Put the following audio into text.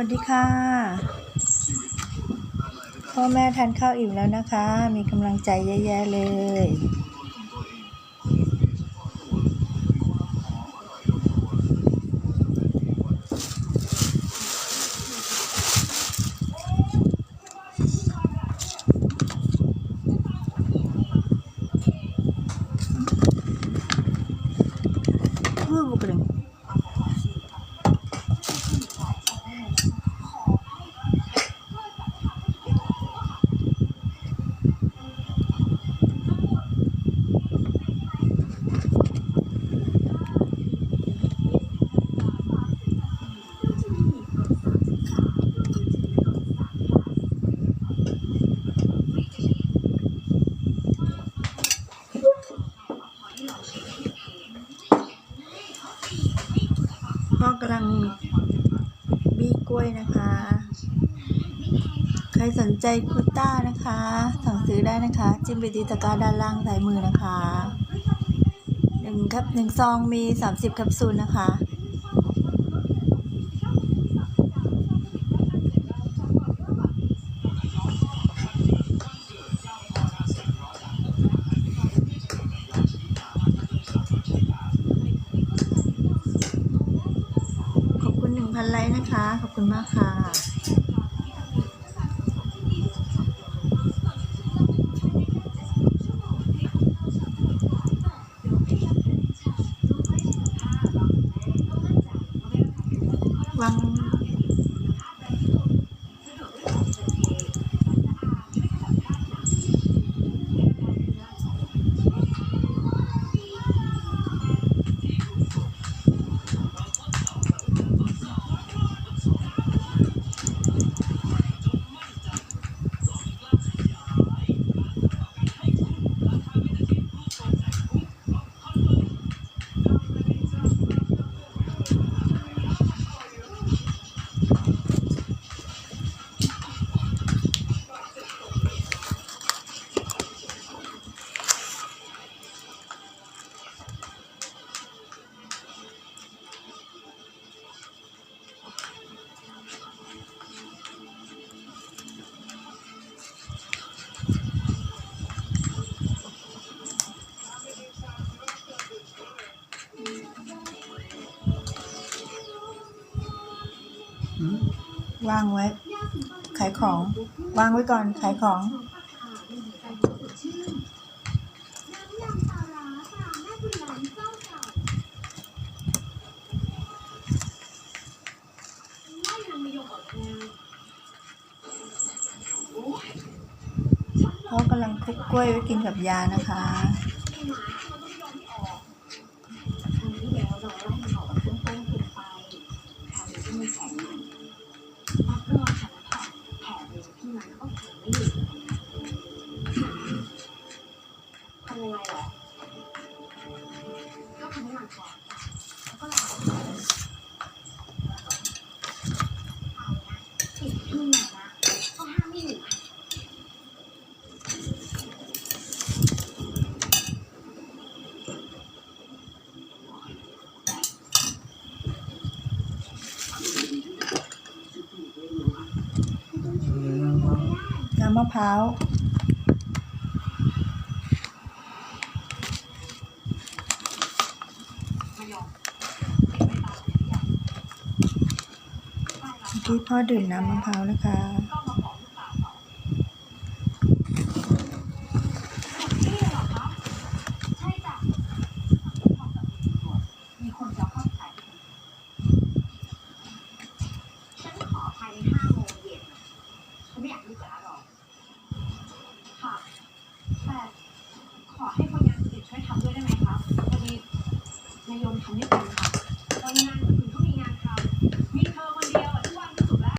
วัสดีค่ะ พ่อแม่ทานข้าวอิ่มแล้วนะคะ มีกำลังใจแย่ๆเลย่อกำลังบี้กล้วยนะคะ ใครสนใจคุต้านะคะ สั่งซื้อได้นะคะ จิ้มไปที่ตะกร้าด้านล่างสายมือนะคะหนึ่งครับหนึ่งซองมีสามสิบแคปซูลนะคะ ขอบคุณ 1,000 ไลค์นะคะ ขอบคุณมากค่ะ วัง วางไว้ ขายของ วางไว้ก่อน ขายของ เขากำลังคลุกกล้วยไว้กินกับยานะคะ น้ำมะพร้าวเมื่อกี้พ่อดื่มน้ำมะพร้าวนะคะ ขอให้คนงานคนอื่นช่วยทำด้วยได้ไหมคะพอดีนายยมทำไม่เป็นค่ะ